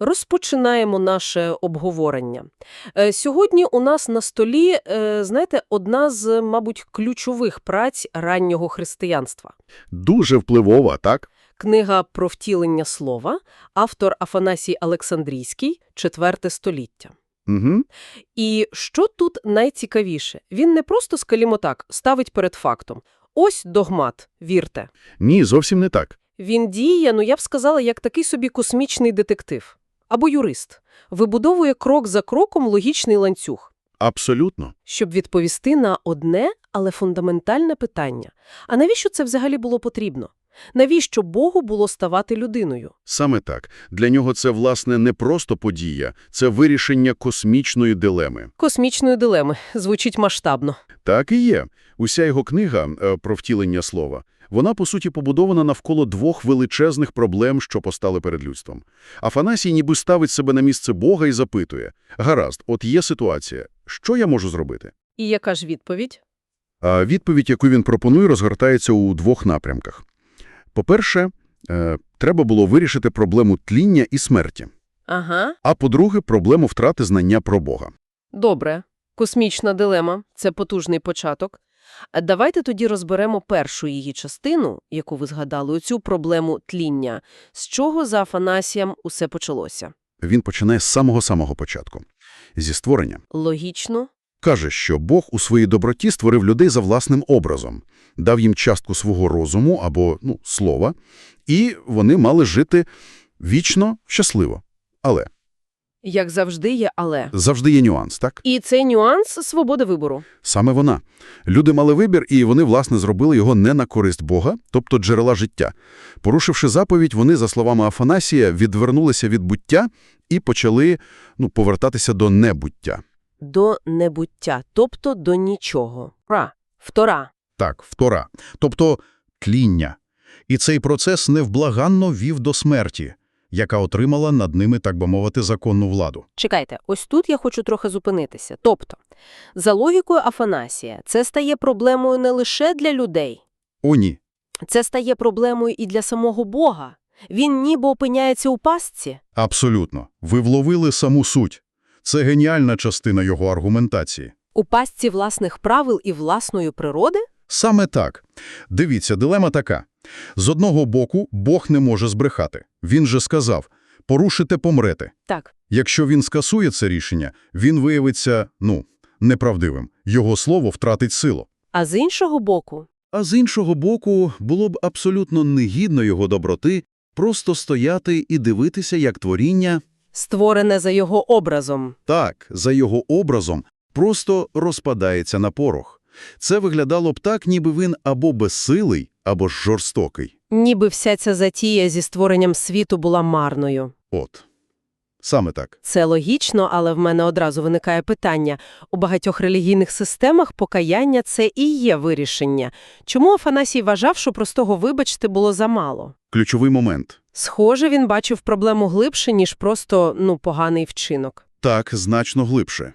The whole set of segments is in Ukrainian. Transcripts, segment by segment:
Розпочинаємо наше обговорення. Е, Сьогодні у нас на столі, е, знаєте, одна з, мабуть, ключових праць раннього християнства. Дуже впливова, так? Книга про втілення слова, автор Афанасій Олександрійський, IV століття. Угу. І що тут найцікавіше? Він не просто, скажімо так, ставить перед фактом. Ось догмат, вірте. Ні, зовсім не так. Він діє, ну я б сказала, як такий собі космічний детектив. Або юрист. Вибудовує крок за кроком логічний ланцюг, Абсолютно. щоб відповісти на одне, але фундаментальне питання. А навіщо це взагалі було потрібно? Навіщо Богу було ставати людиною? Саме так. Для нього це, власне, не просто подія, це вирішення космічної дилеми. Космічної дилеми. Звучить масштабно. Так і є. Уся його книга е, про втілення слова, вона, по суті, побудована навколо двох величезних проблем, що постали перед людством. Афанасій ніби ставить себе на місце Бога і запитує, гаразд, от є ситуація, що я можу зробити? І яка ж відповідь? А відповідь, яку він пропонує, розгортається у двох напрямках. По-перше, е, треба було вирішити проблему тління і смерті. Ага. А по-друге, проблему втрати знання про Бога. Добре. Космічна дилема – це потужний початок. А Давайте тоді розберемо першу її частину, яку ви згадали, оцю проблему тління. З чого за Афанасієм усе почалося? Він починає з самого-самого початку. Зі створення. Логічно? Каже, що Бог у своїй доброті створив людей за власним образом, дав їм частку свого розуму або ну, слова, і вони мали жити вічно, щасливо. Але Як завжди є але. завжди є нюанс, так? І цей нюанс – свобода вибору. Саме вона. Люди мали вибір, і вони, власне, зробили його не на користь Бога, тобто джерела життя. Порушивши заповідь, вони, за словами Афанасія, відвернулися від буття і почали ну, повертатися до небуття. До небуття, тобто до нічого. Ра. Втора. Так, втора, тобто тління. І цей процес невблаганно вів до смерті, яка отримала над ними, так би мовити, законну владу. Чекайте, ось тут я хочу трохи зупинитися. Тобто, за логікою Афанасія, це стає проблемою не лише для людей. О, ні. Це стає проблемою і для самого Бога. Він ніби опиняється у пастці. Абсолютно. Ви вловили саму суть. Це геніальна частина його аргументації. У пастці власних правил і власної природи? Саме так. Дивіться, дилема така. З одного боку, Бог не може збрехати. Він же сказав «порушите – помрете». Так. Якщо він скасує це рішення, він виявиться, ну, неправдивим. Його слово втратить силу. А з іншого боку, А з іншого боку, було б абсолютно негідно його доброти просто стояти і дивитися, як творіння, створене за його образом. так, за його образом, просто розпадається на порох. Це виглядало б так, ніби він або безсилий, або ж жорстокий. Ніби вся ця затія зі створенням світу була марною. От. Саме так. Це логічно, але в мене одразу виникає питання. У багатьох релігійних системах покаяння – це і є вирішення. Чому Афанасій вважав, що простого «вибачте» було замало? Ключовий момент. Схоже, він бачив проблему глибше, ніж просто, ну, поганий вчинок. Так, значно глибше.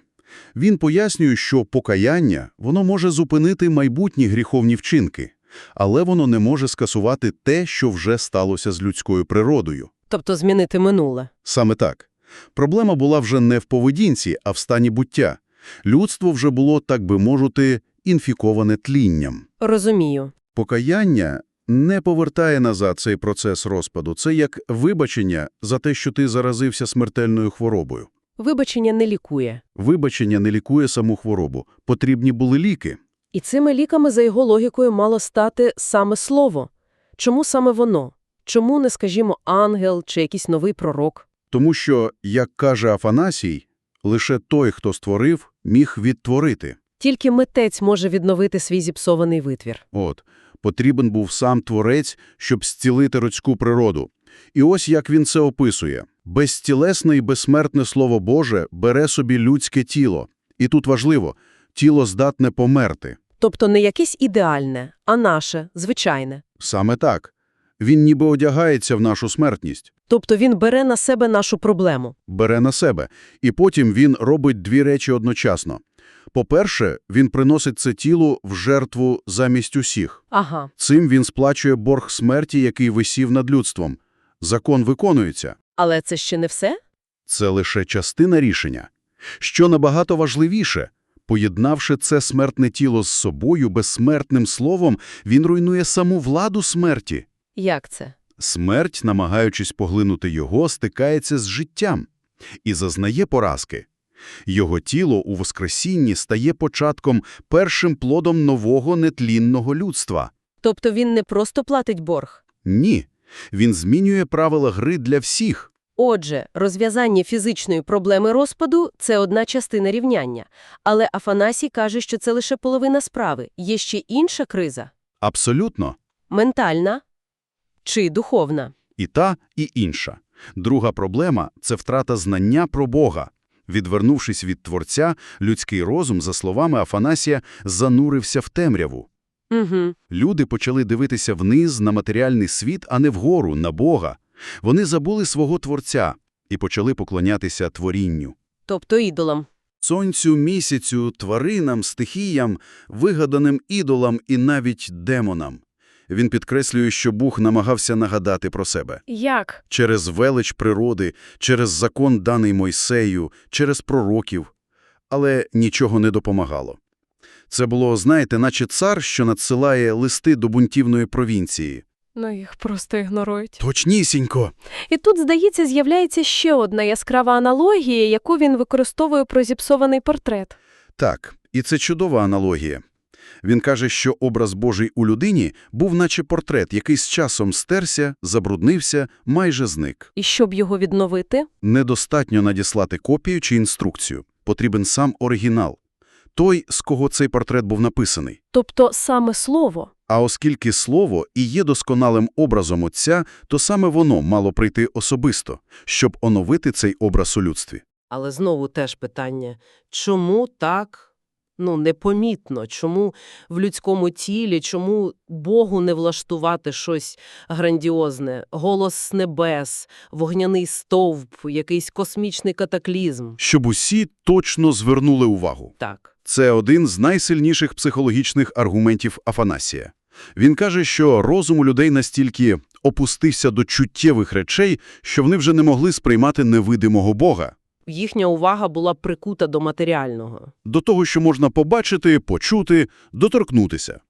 Він пояснює, що покаяння воно може зупинити майбутні гріховні вчинки, але воно не може скасувати те, що вже сталося з людською природою. Тобто змінити минуле. Саме так. Проблема була вже не в поведінці, а в стані буття. Людство вже було, так би мовити, інфіковане тлінням. Розумію. Покаяння не повертає назад цей процес розпаду. Це як вибачення за те, що ти заразився смертельною хворобою. Вибачення не лікує. Вибачення не лікує саму хворобу. Потрібні були ліки. І цими ліками, за його логікою, мало стати саме слово. Чому саме воно? Чому не, скажімо, ангел чи якийсь новий пророк? Тому що, як каже Афанасій, лише той, хто створив, міг відтворити. Тільки митець може відновити свій зіпсований витвір. От, потрібен був сам творець, щоб зцілити людську природу. І ось як він це описує. Безтілесне і безсмертне Слово Боже бере собі людське тіло. І тут важливо – тіло здатне померти. Тобто не якесь ідеальне, а наше, звичайне. Саме так. Він ніби одягається в нашу смертність, Тобто він бере на себе нашу проблему. бере на себе. І потім він робить дві речі одночасно. По-перше, він приносить це тіло в жертву замість усіх. Ага. Цим він сплачує борг смерті, який висів над людством. Закон виконується. Але це ще не все? Це лише частина рішення. Що набагато важливіше, поєднавши це смертне тіло з собою безсмертним словом, він руйнує саму владу смерті. Як це? Смерть, намагаючись поглинути його, стикається з життям і зазнає поразки. Його тіло у Воскресінні стає початком, першим плодом нового нетлінного людства. Тобто він не просто платить борг? Ні, він змінює правила гри для всіх. Отже, розв'язання фізичної проблеми розпаду – це одна частина рівняння. Але Афанасій каже, що це лише половина справи. Є ще інша криза Абсолютно. – ментальна чи духовна. І та, і інша. Друга проблема – це втрата знання про Бога. Відвернувшись від Творця, людський розум, за словами Афанасія, занурився в темряву. Угу. Люди почали дивитися вниз на матеріальний світ, а не вгору, на Бога. Вони забули свого Творця і почали поклонятися творінню. Тобто ідолам. Сонцю, місяцю, тваринам, стихіям, вигаданим ідолам і навіть демонам. Він підкреслює, що Бог намагався нагадати про себе. Як? Через велич природи, через закон, даний Мойсею, через пророків. Але нічого не допомагало. Це було, знаєте, наче цар, що надсилає листи до бунтівної провінції. Ну, їх просто ігнорують. Точнісінько! І тут, здається, з'являється ще одна яскрава аналогія, яку він використовує про зіпсований портрет. Так, і це чудова аналогія. Він каже, що образ Божий у людині був наче портрет, який з часом стерся, забруднився, майже зник. І щоб його відновити, Недостатньо надіслати копію чи інструкцію. Потрібен сам оригінал. Той, з кого цей портрет був написаний. тобто саме слово. А оскільки слово і є досконалим образом Отця, то саме воно мало прийти особисто, щоб оновити цей образ у людстві. Але знову теж питання, чому так, ну, непомітно, чому в людському тілі, чому Богу не влаштувати щось грандіозне, голос небес, вогняний стовп, якийсь космічний катаклізм? Щоб усі точно звернули увагу. Так. Це один з найсильніших психологічних аргументів Афанасія. Він каже, що розум у людей настільки опустився до чуттєвих речей, що вони вже не могли сприймати невидимого Бога. Їхня увага була прикута до матеріального. до того, що можна побачити, почути, доторкнутися.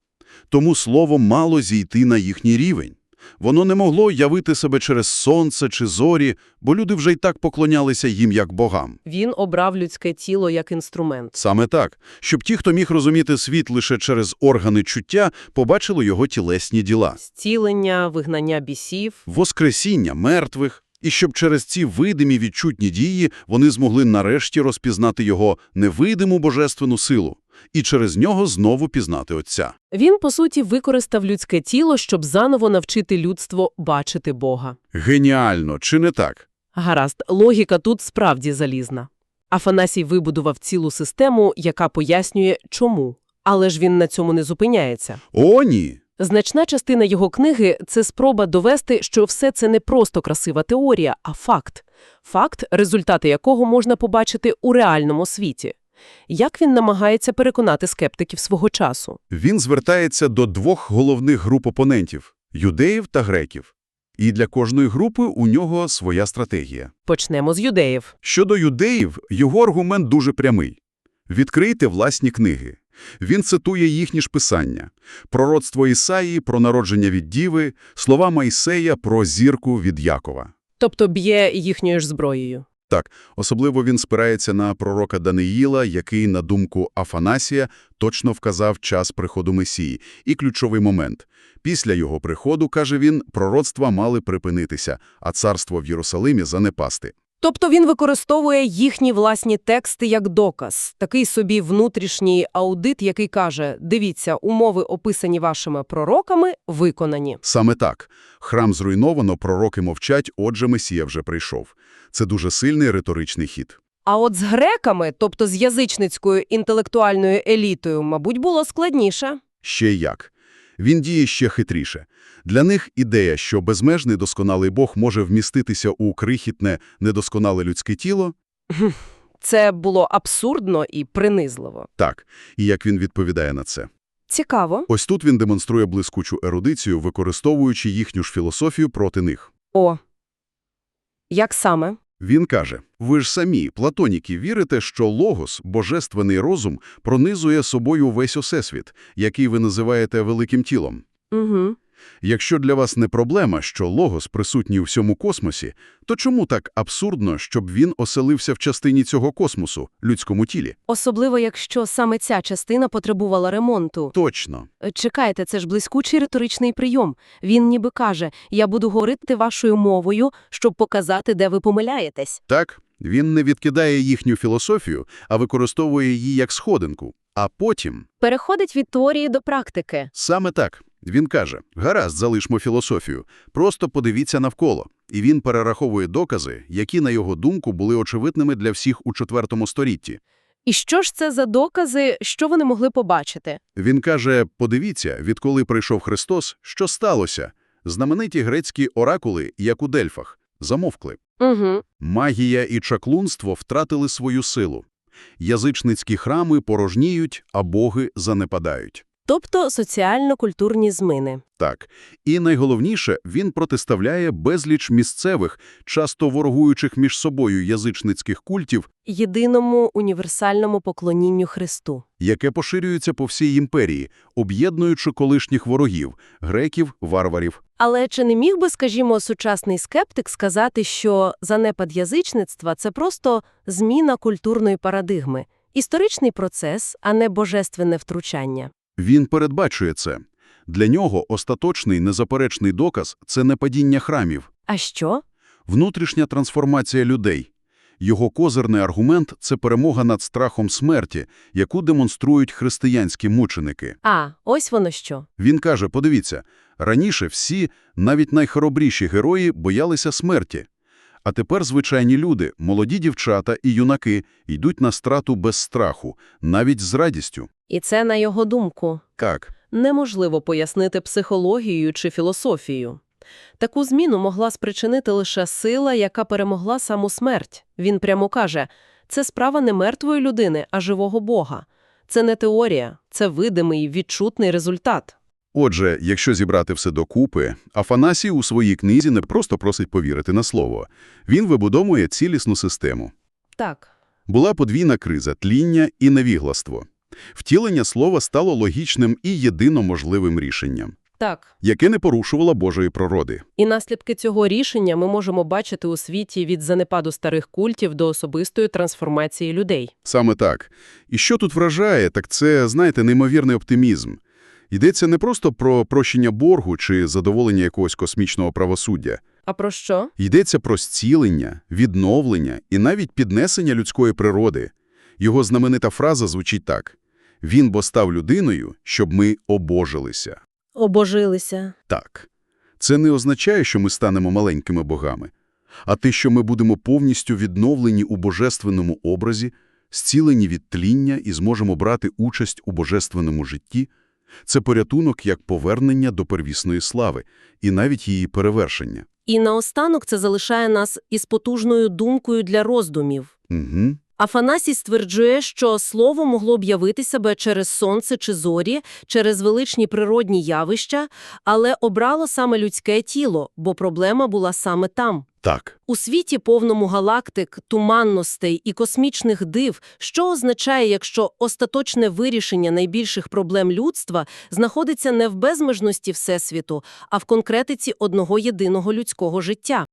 Тому слово мало зійти на їхній рівень. Воно не могло явити себе через сонце чи зорі, бо люди вже й так поклонялися їм як богам. Він обрав людське тіло як інструмент. Саме так, щоб ті, хто міг розуміти світ лише через органи чуття, побачили його тілесні діла. Зцілення, вигнання бісів. Воскресіння мертвих, і щоб через ці видимі відчутні дії вони змогли нарешті розпізнати його невидиму божественну силу і через нього знову пізнати Отця. Він, по суті, використав людське тіло, щоб заново навчити людство бачити Бога. Геніально, чи не так? Гаразд, логіка тут справді залізна. Афанасій вибудував цілу систему, яка пояснює, чому. Але ж він на цьому не зупиняється. О, ні! Значна частина його книги – це спроба довести, що все це не просто красива теорія, а факт. Факт, результати якого можна побачити у реальному світі. Як він намагається переконати скептиків свого часу? Він звертається до двох головних груп опонентів – юдеїв та греків. І для кожної групи у нього своя стратегія. Почнемо з юдеїв. Щодо юдеїв, його аргумент дуже прямий. Відкрийте власні книги. Він цитує їхні ж писання. Пророцтво Ісаїї про народження від Діви, слова Майсея про зірку від Якова. Тобто б'є їхньою ж зброєю. Так, особливо він спирається на пророка Даниїла, який, на думку Афанасія, точно вказав час приходу Месії. І ключовий момент. Після його приходу, каже він, пророцтва мали припинитися, а царство в Єрусалимі занепасти. Тобто він використовує їхні власні тексти як доказ, такий собі внутрішній аудит, який каже, дивіться, умови, описані вашими пророками, виконані. Саме так. Храм зруйновано, пророки мовчать, отже Месія вже прийшов. Це дуже сильний риторичний хід. А от з греками, тобто з язичницькою інтелектуальною елітою, мабуть, було складніше. Ще як. Він діє ще хитріше. Для них ідея, що безмежний досконалий Бог може вміститися у крихітне, недосконале людське тіло Це було абсурдно і принизливо. – так. І як він відповідає на це? Цікаво. Ось тут він демонструє блискучу ерудицію, використовуючи їхню ж філософію проти них. О. Як саме? Він каже, ви ж самі, платоніки, вірите, що логос, божественний розум, пронизує собою весь осесвіт, який ви називаєте великим тілом. Угу. Якщо для вас не проблема, що логос присутній у всьому космосі, то чому так абсурдно, щоб він оселився в частині цього космосу, людському тілі? Особливо, якщо саме ця частина потребувала ремонту. Точно. Е, Чекайте, це ж блискучий риторичний прийом. Він ніби каже, я буду говорити вашою мовою, щоб показати, де ви помиляєтесь. Так, він не відкидає їхню філософію, а використовує її як сходинку. А потім, Переходить від теорії до практики. саме так, він каже, гаразд, залишмо філософію, просто подивіться навколо. І він перераховує докази, які, на його думку, були очевидними для всіх у IV столітті. І що ж це за докази, що вони могли побачити? Він каже, подивіться, відколи прийшов Христос, що сталося? Знамениті грецькі оракули, як у Дельфах, замовкли. Угу. Магія і чаклунство втратили свою силу. Язичницькі храми порожніють, а боги занепадають. Тобто соціально-культурні змини. Так. І найголовніше, він протиставляє безліч місцевих, часто ворогуючих між собою язичницьких культів, Єдиному універсальному поклонінню Христу. яке поширюється по всій імперії, об'єднуючи колишніх ворогів – греків, варварів. Але чи не міг би, скажімо, сучасний скептик сказати, що занепад язичництва – це просто зміна культурної парадигми, історичний процес, а не божественне втручання? Він передбачує це. Для нього остаточний незаперечний доказ – це не падіння храмів, А що? внутрішня трансформація людей. Його козирний аргумент – це перемога над страхом смерті, яку демонструють християнські мученики. А, ось воно що. Він каже, подивіться, раніше всі, навіть найхоробріші герої, боялися смерті. А тепер звичайні люди, молоді дівчата і юнаки, йдуть на страту без страху, навіть з радістю. І це, на його думку, Так, неможливо пояснити психологією чи філософією. Таку зміну могла спричинити лише сила, яка перемогла саму смерть. Він прямо каже, це справа не мертвої людини, а живого Бога. Це не теорія, це видимий, відчутний результат. Отже, якщо зібрати все докупи, Афанасій у своїй книзі не просто просить повірити на слово. Він вибудовує цілісну систему. Так. Була подвійна криза – тління і невігластво. Втілення слова стало логічним і єдино можливим рішенням, Так. яке не порушувало Божої природи. І наслідки цього рішення ми можемо бачити у світі від занепаду старих культів до особистої трансформації людей. Саме так. І що тут вражає, так це, знаєте, неймовірний оптимізм. Йдеться не просто про прощення боргу чи задоволення якогось космічного правосуддя. А про що? Йдеться про зцілення, відновлення і навіть піднесення людської природи. Його знаменита фраза звучить так. «Він бо став людиною, щоб ми обожилися». Обожилися. Так. Це не означає, що ми станемо маленькими богами, а те, що ми будемо повністю відновлені у божественному образі, зцілені від тління і зможемо брати участь у божественному житті, це порятунок як повернення до первісної слави і навіть її перевершення. І наостанок це залишає нас із потужною думкою для роздумів. Угу. Афанасій стверджує, що слово могло б явити себе через сонце чи зорі, через величні природні явища, але обрало саме людське тіло, бо проблема була саме там. Так. У світі повному галактик, туманностей і космічних див, що означає, якщо остаточне вирішення найбільших проблем людства знаходиться не в безмежності Всесвіту, а в конкретиці одного єдиного людського життя.